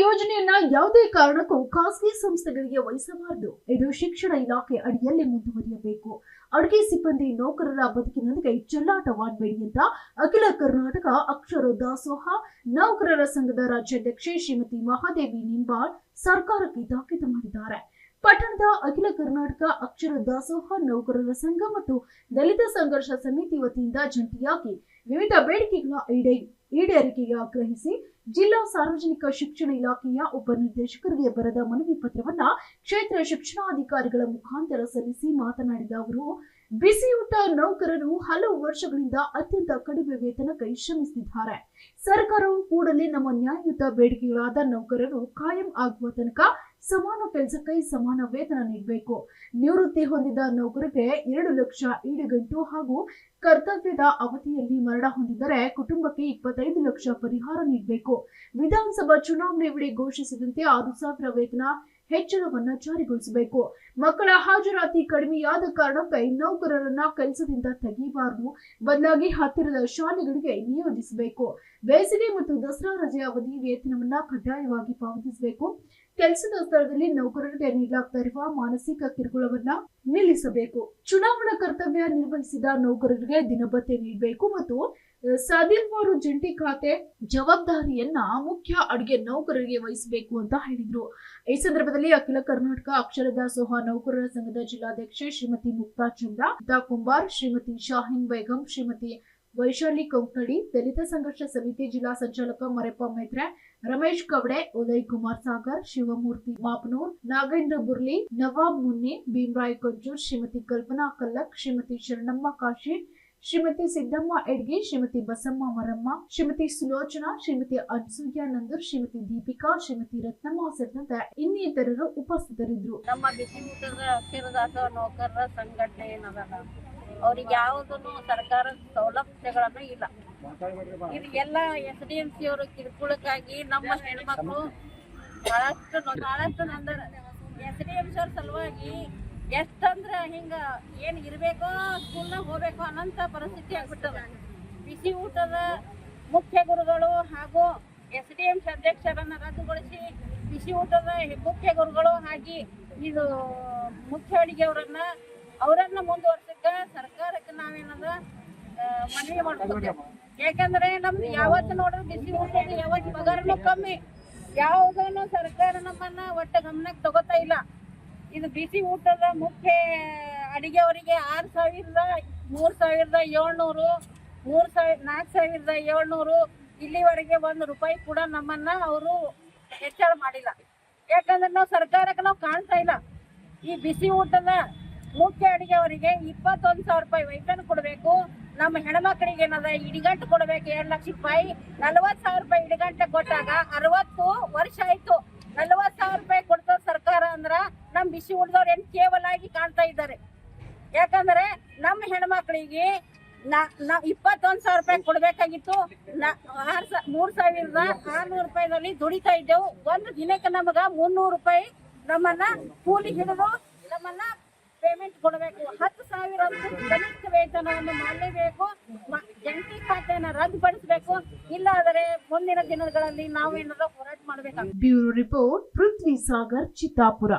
ಯೋಜನೆಯನ್ನ ಯಾವುದೇ ಕಾರಣಕ್ಕೂ ಖಾಸಗಿ ಸಂಸ್ಥೆಗಳಿಗೆ ವಹಿಸಬಾರದು. ಇದು ಶಿಕ್ಷಣ ಇಲಾಖೆ ಅಡಿಯಲ್ಲಿ ಮುಂದುವರಿಯಬೇಕು. ಅಡುಗೆ ಸಿಬ್ಬಂದಿ ನೌಕರರ ಬದುಕಿನೊಂದಿಗೆ ಚೆಲ್ಲಾಟವಾಡಬೇಡಿ ಅಂತ ಅಖಿಲ ಕರ್ನಾಟಕ ಅಕ್ಷರ ದಾಸೋಹ, ನೌಕರರ ಸಂಘದ ರಾಜ್ಯಾಧ್ಯಕ್ಷೆ ಶ್ರೀಮತಿ ಮಹಾದೇವಿ ನಿಂಬಾಳ್ ಸರ್ಕಾರಕ್ಕೆ ತಾಕೀತು ಮಾಡಿದ್ದಾರೆ. ಪಟ್ಟಣದ ಅಖಿಲ ಕರ್ನಾಟಕ ಅಕ್ಷರ ದಾಸೋಹ ನೌಕರರ ಸಂಘ ಮತ್ತು ದಲಿತ ಸಂಘರ್ಷ ಸಮಿತಿ ವತಿಯಿಂದ ಜಂಟಿಯಾಗಿ ವಿವಿಧ ಬೇಡಿಕೆಗಳ ಈಡೇ ಈಡೇರಿಕೆಗೆ ಆಗ್ರಹಿಸಿ ಜಿಲ್ಲಾ ಸಾರ್ವಜನಿಕ ಶಿಕ್ಷಣ ಇಲಾಖೆಯ ಉಪನಿರ್ದೇಶಕರಿಗೆ ಬರೆದ ಮನವಿ ಪತ್ರವನ್ನ ಕ್ಷೇತ್ರ ಶಿಕ್ಷಣಾಧಿಕಾರಿಗಳ ಮುಖಾಂತರ ಸಲ್ಲಿಸಿ ಮಾತನಾಡಿದ ಅವರು, ಬಿಸಿಯೂಟ ನೌಕರರು ಹಲವು ವರ್ಷಗಳಿಂದ ಅತ್ಯಂತ ಕಡಿಮೆ ವೇತನಕ್ಕೆ ಶ್ರಮಿಸಿದ್ದಾರೆ ಸರ್ಕಾರವು ಕೂಡಲೇ ನಮ್ಮ ನ್ಯಾಯಯುತ ಬೇಡಿಕೆಗಳಾದ ನೌಕರರು ಕಾಯಂ ಆಗುವ ತನಕ ಸಮಾನ ಕೆಲಸಕ್ಕೆ ಸಮಾನ ವೇತನ ನೀಡಬೇಕು. ನಿವೃತ್ತಿ ಹೊಂದಿದ ನೌಕರರಿಗೆ ಎರಡು ಲಕ್ಷ ಈಡುಗಂಟು ಹಾಗೂ ಕರ್ತವ್ಯದ ಅವಧಿಯಲ್ಲಿ ಮರಣ ಹೊಂದಿದರೆ ಕುಟುಂಬಕ್ಕೆ ಇಪ್ಪತ್ತೈದು ಲಕ್ಷ ಪರಿಹಾರ ನೀಡಬೇಕು. ವಿಧಾನಸಭಾ ಚುನಾವಣೆ ವೇಳೆ ಘೋಷಿಸಿದಂತೆ ಆರು ಸಾವಿರ ವೇತನ ಹೆಚ್ಚಳವನ್ನ ಜಾರಿಗೊಳಿಸಬೇಕು. ಮಕ್ಕಳ ಹಾಜರಾತಿ ಕಡಿಮೆಯಾದ ಕಾರಣಕ್ಕೆ ನೌಕರರನ್ನ ಕೆಲಸದಿಂದ ತೆಗೆಯಬಾರದು ಬದಲಾಗಿ ಹತ್ತಿರದ ಶಾಲೆಗಳಿಗೆ ನಿಯೋಜಿಸಬೇಕು. ಬೇಸಿಗೆ ಮತ್ತು ದಸರಾ ರಜೆ ಅವಧಿ ವೇತನವನ್ನ ಕಡ್ಡಾಯವಾಗಿ ಪಾವತಿಸಬೇಕು. ಕೆಲಸದ ಸ್ಥಳದಲ್ಲಿ ನೌಕರರಿಗೆ ನೀಡಲಾಗ್ತಾ ಮಾನಸಿಕ ಕಿರುಕುಳವನ್ನ ನಿಲ್ಲಿಸಬೇಕು. ಚುನಾವಣಾ ಕರ್ತವ್ಯ ನಿರ್ವಹಿಸಿದ ನೌಕರರಿಗೆ ದಿನಭತ್ತೆ ನೀಡಬೇಕು ಮತ್ತು ಸದಿಲ್ವಾರು ಜಂಟಿ ಖಾತೆ ಜವಾಬ್ದಾರಿಯನ್ನ ಮುಖ್ಯ ಅಡುಗೆ ನೌಕರರಿಗೆ ವಹಿಸಬೇಕು ಅಂತ ಹೇಳಿದ್ರು. ಈ ಸಂದರ್ಭದಲ್ಲಿ ಅಖಿಲ ಕರ್ನಾಟಕ ಅಕ್ಷರ ದಾಸೋಹ ನೌಕರರ ಸಂಘದ ಜಿಲ್ಲಾಧ್ಯಕ್ಷೆ ಶ್ರೀಮತಿ ಮುಕ್ತಾ ಚಂದ್ರ ಕುಂಬಾರ್, ಶ್ರೀಮತಿ ಶಾಹಿನ್ ಬೇಗಂ, ಶ್ರೀಮತಿ ವೈಶಾಲಿ ಕೊಂಕಣಿ ದಲಿತ ಸಂಘರ್ಷ ಸಮಿತಿ ಜಿಲ್ಲಾ ಸಂಚಾಲಕ ಮರೆಪ್ಪ ಮೇತ್ರೆ, ರಮೇಶ್ ಕವಡೆ, ಉದಯ್ ಕುಮಾರ್ ಸಾಗರ್, ಶಿವಮೂರ್ತಿ ಮಾಪನೂರ್, ನಾಗೇಂದ್ರ ಬುರ್ಲಿ ನವಾಬ್ ಮುನ್ನಿ, ಭೀಮರಾಯ್ ಕಂಜೂರ್ ಶ್ರೀಮತಿ ಕಲ್ಪನಾ ಕಲ್ಲಕ್, ಶ್ರೀಮತಿ ಶರಣಮ್ಮ ಕಾಶಿ, ಶ್ರೀಮತಿ ಸಿದ್ದಮ್ಮ ಎಡ್ಗಿ, ಶ್ರೀಮತಿ ಬಸಮ್ಮ ಮರಮ್ಮ, ಶ್ರೀಮತಿ ಸುಲೋಚನಾ, ಶ್ರೀಮತಿ ಅನ್ಸೂಯ ನಂದೂರ್, ಶ್ರೀಮತಿ ದೀಪಿಕಾ, ಶ್ರೀಮತಿ ರತ್ನಮ್ಮ ಸೇರಿದಂತೆ ಇನ್ನಿತರರು ಉಪಸ್ಥಿತರಿದ್ದರು. ನಮ್ಮ ಬಿಸಿ ಊಟದ ಅಕ್ಷರದಾಸ ನೌಕರರ ಸಂಘಟನೆ ಏನದಲ್ಲ? ಅವ್ರಿಗೆ ಯಾವುದನ್ನು ಸರ್ಕಾರದ ಸೌಲಭ್ಯಗಳನ್ನು ಇಲ್ಲ. ಇದು ಎಲ್ಲ ಎಸ್ ಡಿ ಎಂ ಸಿ ಅವರು ಕಿರುಕುಳಕ್ಕಾಗಿ ನಮ್ಮ ಹೆಣ್ಮಕ್ಳು ಬಹಳಷ್ಟು ಬಹಳಷ್ಟು ನೊಂದರ, ಎಸ್ ಡಿ ಎಂ ಸಿ ಅವ್ರ ಸಲುವಾಗಿ ಎಷ್ಟಂದ್ರ ಹಿಂಗ ಏನ್ ಇರ್ಬೇಕೋ ಸ್ಕೂಲ್ನಾಗ ಹೋಗ್ಬೇಕೋ ಅನ್ನೋಂಥ ಪರಿಸ್ಥಿತಿ ಆಗ್ಬಿಟ್ಟದ. ಬಿಸಿ ಊಟದ ಮುಖ್ಯ ಗುರುಗಳು ಹಾಗೂ ಎಸ್ ಡಿ ಎಂ ಸಿ ಅಧ್ಯಕ್ಷರನ್ನ ರದ್ದುಗೊಳಿಸಿ ಬಿಸಿ ಊಟದ ಮುಖ್ಯ ಗುರುಗಳು ಆಗಿ ಇದು ಮುಖ್ಯ ಅಡಿಗೆಯವರನ್ನ ಅವರನ್ನ ಮುಂದುವರ್ಸಕ್ಕ ಸರ್ಕಾರಕ್ಕೆ ನಾವೇನದ ಮನವಿ ಮಾಡ್ಕೊತೇವೆ ಯಾಕಂದ್ರೆ ನಮ್ದು ಯಾವತ್ತು ನೋಡ್ರಿ ಬಿಸಿ ಊಟದ ಯಾವತ್ತು ಪಗಾರನು ಕಮ್ಮಿ. ಯಾವುದನ್ನು ಸರ್ಕಾರ ನಮ್ಮನ್ನ ಒಟ್ಟ ಗಮನಕ್ಕೆ ತಗೋತಾ ಇಲ್ಲ. ಇದು ಬಿಸಿ ಊಟದ ಮುಖ್ಯ ಅಡಿಗೆಯವರಿಗೆ ಆರು ಸಾವಿರದ ಮೂರು ಸಾವಿರದ ಏಳ್ನೂರು, ಮೂರು ಸಾವಿರ, ನಾಲ್ಕು ಸಾವಿರದ ಏಳ್ನೂರು ಇಲ್ಲಿವರೆಗೆ ಒಂದು ರೂಪಾಯಿ ಕೂಡ ನಮ್ಮನ್ನ ಅವರು ಹೆಚ್ಚಳ ಮಾಡಿಲ್ಲ. ಯಾಕಂದ್ರೆ ನಾವು ಸರ್ಕಾರಕ್ಕೆ ನಾವು ಕಾಣ್ತಾ ಇಲ್ಲ. ಈ ಬಿಸಿ ಊಟದ ಮುಖ್ಯ ಅಡಿಗೆಯವರಿಗೆ ಇಪ್ಪತ್ತೊಂದು ಸಾವಿರ ರೂಪಾಯಿ ವೇತನ ಕೊಡಬೇಕು. ನಮ್ಮ ಹೆಣ್ಮಕ್ಳಿಗೆ ಏನದ, ಇಡಿಗಂಟು ಕೊಡಬೇಕು, ಎರಡು ಲಕ್ಷ ರೂಪಾಯಿ. ನಲವತ್ತು ಸಾವಿರ ರೂಪಾಯಿ ಇಡಿಗಂಟೆ ಕೊಟ್ಟಾಗ ಅರವತ್ತು ವರ್ಷ ಆಯ್ತು. ನಲವತ್ತು ಸಾವಿರ ರೂಪಾಯಿ ಕೊಡ್ತದ ಸರ್ಕಾರ ಅಂದ್ರ ನಮ್ಮ ಬಿಸಿ ಉಳಿದವ್ರು ಏನು ಕೇವಲ ಆಗಿ ಕಾಣ್ತಾ ಇದ್ದಾರೆ. ಯಾಕಂದ್ರೆ ನಮ್ಮ ಹೆಣ್ಮಕ್ಳಿಗೆ ನಾವು ಇಪ್ಪತ್ತೊಂದು ಸಾವಿರ ರೂಪಾಯಿ ಕೊಡ್ಬೇಕಾಗಿತ್ತು. ಮೂರ್ ಸಾವಿರದ ಆರ್ನೂರು ರೂಪಾಯಿನಲ್ಲಿ ದುಡಿತಾ ಇದ್ದೆವು. ಒಂದು ದಿನಕ್ಕೆ ನಮಗ ಮುನ್ನೂರು ರೂಪಾಯಿ ನಮ್ಮನ್ನ ಕೂಲಿ ಹಿಡಿದು ಕೊಡಬೇಕು. ಹತ್ತು ಸಾವಿರ ಕನಿಷ್ಠ ವೇತನವನ್ನು ಮಾಡಲೇಬೇಕು. ಜಂಟಿ ಖಾತೆಯನ್ನು ರದ್ದುಪಡಿಸಬೇಕು. ಇಲ್ಲಾದರೆ ಮುಂದಿನ ದಿನಗಳಲ್ಲಿ ನಾವು ಏನಾದರೂ ಹೋರಾಟ ಮಾಡಬೇಕು ಬ್ಯೂರೋ ರಿಪೋರ್ಟ್, ಪೃಥ್ವಿ ಸಾಗರ್, ಚಿತ್ತಾಪುರ.